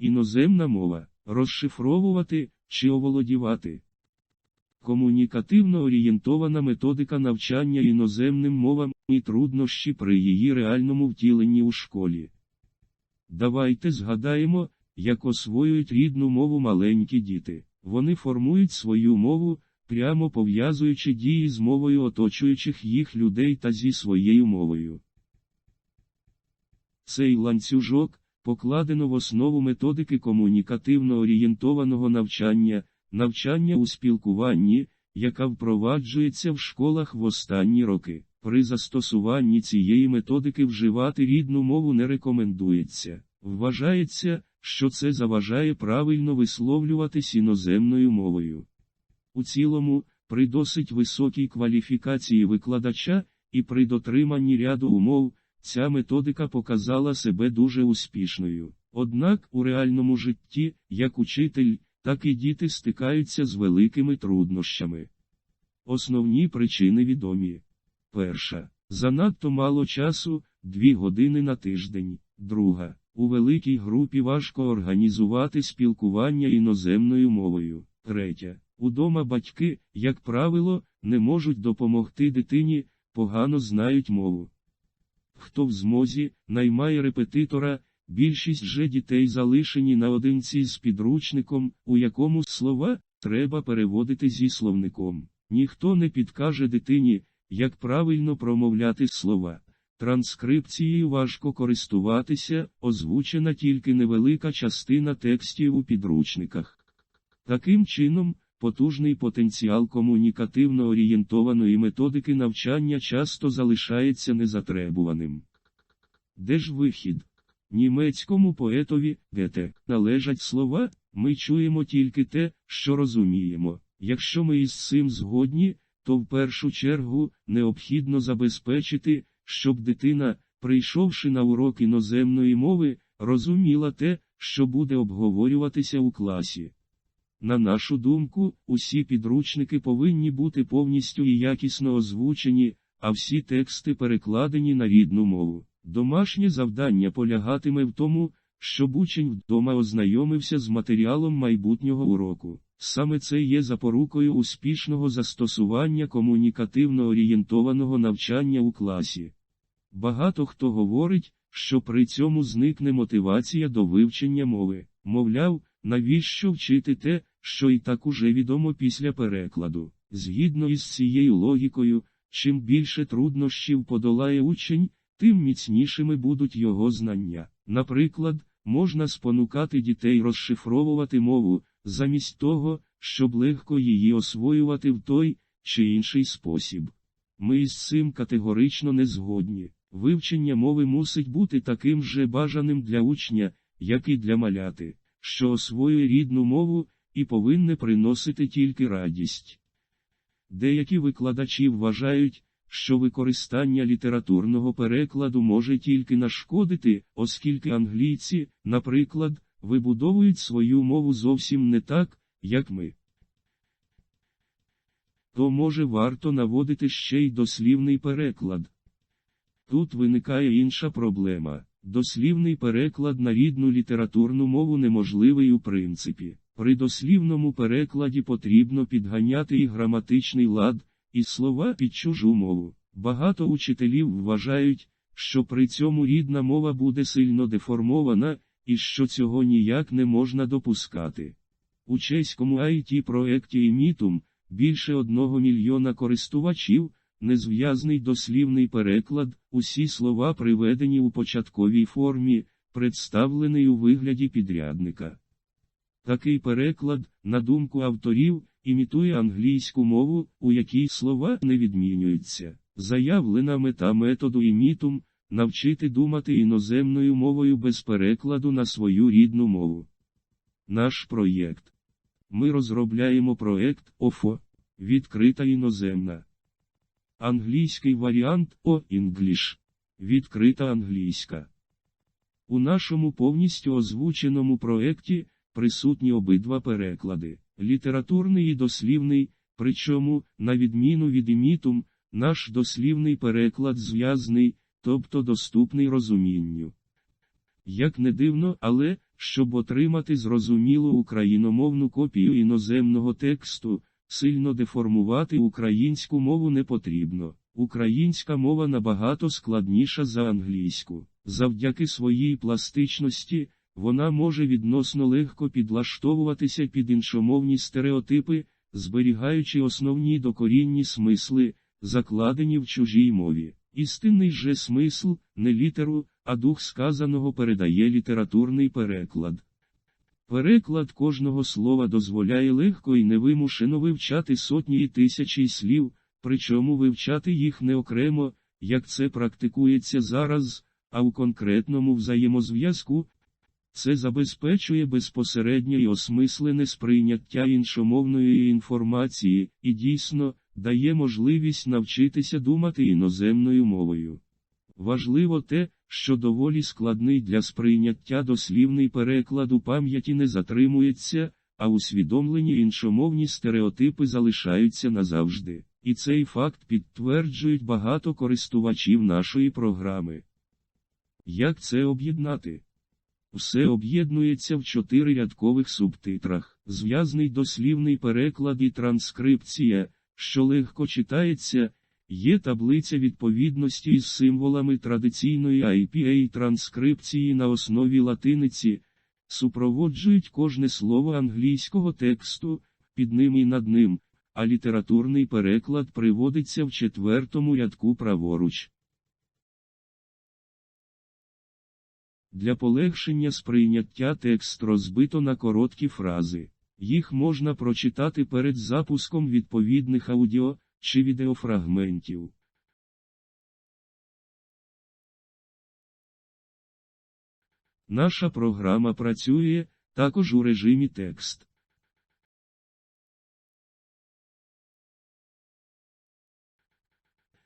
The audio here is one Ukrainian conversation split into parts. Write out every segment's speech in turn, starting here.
іноземна мова, розшифровувати чи оволодівати. Комунікативно орієнтована методика навчання іноземним мовам і труднощі при її реальному втіленні у школі. Давайте згадаємо, як освоюють рідну мову маленькі діти. Вони формують свою мову, прямо пов'язуючи дії з мовою оточуючих їх людей та зі своєю мовою. Цей ланцюжок покладено в основу методики комунікативно орієнтованого навчання, навчання у спілкуванні, яка впроваджується в школах в останні роки. При застосуванні цієї методики вживати рідну мову не рекомендується. Вважається, що це заважає правильно висловлюватись іноземною мовою. У цілому, при досить високій кваліфікації викладача і при дотриманні ряду умов, ця методика показала себе дуже успішною. Однак у реальному житті, як учитель, так і діти стикаються з великими труднощами. Основні причини відомі. Перша. Занадто мало часу, дві години на тиждень. Друга. У великій групі важко організувати спілкування іноземною мовою. Третя. Удома батьки, як правило, не можуть допомогти дитині, погано знають мову. Хто в змозі, наймає репетитора, більшість же дітей залишені наодинці з підручником, у якому слова треба переводити зі словником. Ніхто не підкаже дитині, як правильно промовляти слова. Транскрипцією важко користуватися, озвучена тільки невелика частина текстів у підручниках. Таким чином, потужний потенціал комунікативно орієнтованої методики навчання часто залишається незатребуваним. Де ж вихід? Німецькому поетові Гете належать слова, ми чуємо тільки те, що розуміємо. Якщо ми із цим згодні, то в першу чергу необхідно забезпечити, щоб дитина, прийшовши на урок іноземної мови, розуміла те, що буде обговорюватися у класі. На нашу думку, усі підручники повинні бути повністю і якісно озвучені, а всі тексти перекладені на рідну мову. Домашнє завдання полягатиме в тому, щоб учень вдома ознайомився з матеріалом майбутнього уроку. Саме це є запорукою успішного застосування комунікативно орієнтованого навчання у класі. Багато хто говорить, що при цьому зникне мотивація до вивчення мови. Мовляв, навіщо вчити те, що і так уже відомо після перекладу. Згідно із цією логікою, чим більше труднощів подолає учень, тим міцнішими будуть його знання. Наприклад, можна спонукати дітей розшифровувати мову, замість того, щоб легко її освоювати в той чи інший спосіб. Ми із цим категорично не згодні. Вивчення мови мусить бути таким же бажаним для учня, як і для маляти, що освоює рідну мову і повинне приносити тільки радість. Деякі викладачі вважають, що використання літературного перекладу може тільки нашкодити, оскільки англійці, наприклад, вибудовують свою мову зовсім не так, як ми. То може варто наводити ще й дослівний переклад. Тут виникає інша проблема. Дослівний переклад на рідну літературну мову неможливий у принципі. При дослівному перекладі потрібно підганяти і граматичний лад, і слова під чужу мову. Багато учителів вважають, що при цьому рідна мова буде сильно деформована, і що цього ніяк не можна допускати. У чеському it проекті Імітум більше одного мільйона користувачів, незв'язний дослівний переклад, усі слова приведені у початковій формі, представлений у вигляді підрядника. Такий переклад, на думку авторів, імітує англійську мову, у якій слова не відмінюються. Заявлена мета методу імітум навчити думати іноземною мовою без перекладу на свою рідну мову. Наш проєкт. Ми розробляємо проєкт ОФО. Відкрита іноземна. Англійський варіант О English. Відкрита англійська. У нашому повністю озвученому проєкті присутні обидва переклади літературний і дослівний, причому, на відміну від імітум, наш дослівний переклад зв'язний, тобто доступний розумінню. Як не дивно, але, щоб отримати зрозумілу україномовну копію іноземного тексту, сильно деформувати українську мову не потрібно. Українська мова набагато складніша за англійську. Завдяки своїй пластичності, вона може відносно легко підлаштовуватися під іншомовні стереотипи, зберігаючи основні докорінні смисли, закладені в чужій мові. Істинний же смисл, не літеру, а дух сказаного передає літературний переклад. Переклад кожного слова дозволяє легко і невимушено вивчати сотні і тисячі слів, причому вивчати їх не окремо, як це практикується зараз, а у конкретному взаємозв'язку. Це забезпечує безпосереднє і осмислене сприйняття іншомовної інформації і дійсно дає можливість навчитися думати іноземною мовою. Важливо те, що доволі складний для сприйняття дослівний переклад у пам'яті не затримується, а усвідомлені іншомовні стереотипи залишаються назавжди. І цей факт підтверджують багато користувачів нашої програми. Як це об'єднати? Все об'єднується в чотирирядкових субтитрах, зв'язний дослівний переклад і транскрипція, що легко читається, є таблиця відповідності із символами традиційної IPA транскрипції на основі латиниці, супроводжують кожне слово англійського тексту, під ним і над ним, а літературний переклад приводиться в четвертому рядку праворуч. Для полегшення сприйняття текст розбито на короткі фрази. Їх можна прочитати перед запуском відповідних аудіо чи відеофрагментів. Наша програма працює також у режимі текст.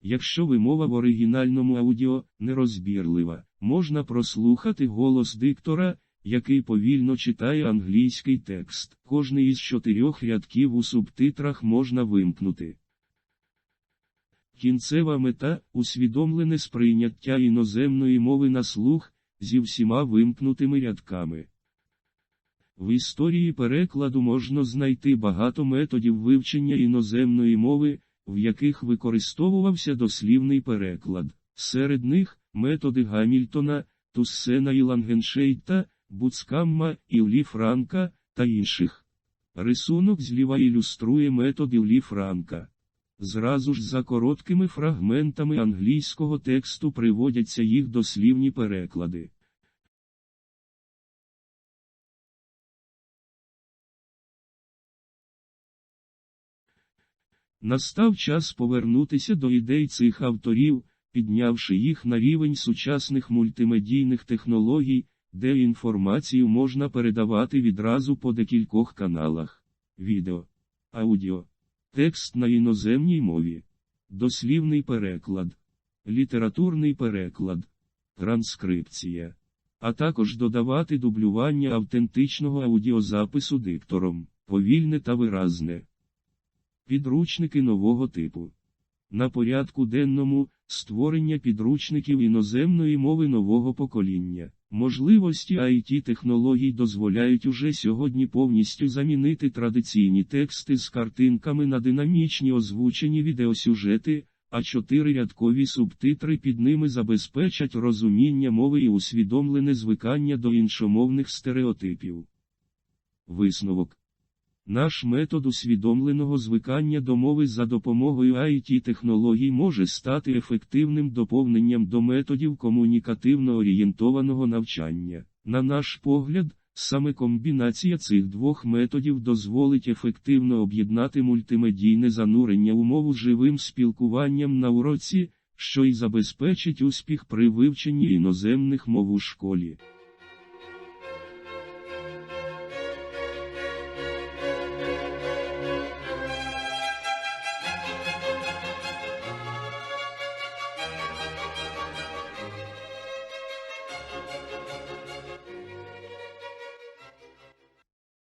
Якщо вимова в оригінальному аудіо нерозбірлива, можна прослухати голос диктора, який повільно читає англійський текст. Кожний із чотирьох рядків у субтитрах можна вимкнути. Кінцева мета усвідомлене сприйняття іноземної мови на слух зі всіма вимкнутими рядками. В історії перекладу можна знайти багато методів вивчення іноземної мови в яких використовувався дослівний переклад. Серед них методи Гамільтона, Туссена і Лангеншейта, Буцкамма, Іллі Франка та інших. Рисунок зліва ілюструє метод Іллі Франка. Зразу ж за короткими фрагментами англійського тексту приводяться їх дослівні переклади. Настав час повернутися до ідей цих авторів, піднявши їх на рівень сучасних мультимедійних технологій, де інформацію можна передавати відразу по декількох каналах: відео, аудіо, текст на іноземній мові, дослівний переклад, літературний переклад, транскрипція, а також додавати дублювання автентичного аудіозапису диктором, повільне та виразне. Підручники нового типу. На порядку денному створення підручників іноземної мови нового покоління. Можливості it технологій дозволяють уже сьогодні повністю замінити традиційні тексти з картинками на динамічні озвучені відеосюжети, а чотирирядкові субтитри під ними забезпечать розуміння мови і усвідомлене звикання до іншомовних стереотипів. Висновок наш метод усвідомленого звикання до мови за допомогою it технологій може стати ефективним доповненням до методів комунікативно орієнтованого навчання. На наш погляд, саме комбінація цих двох методів дозволить ефективно об'єднати мультимедійне занурення у мову живим спілкуванням на уроці, що й забезпечить успіх при вивченні іноземних мов у школі.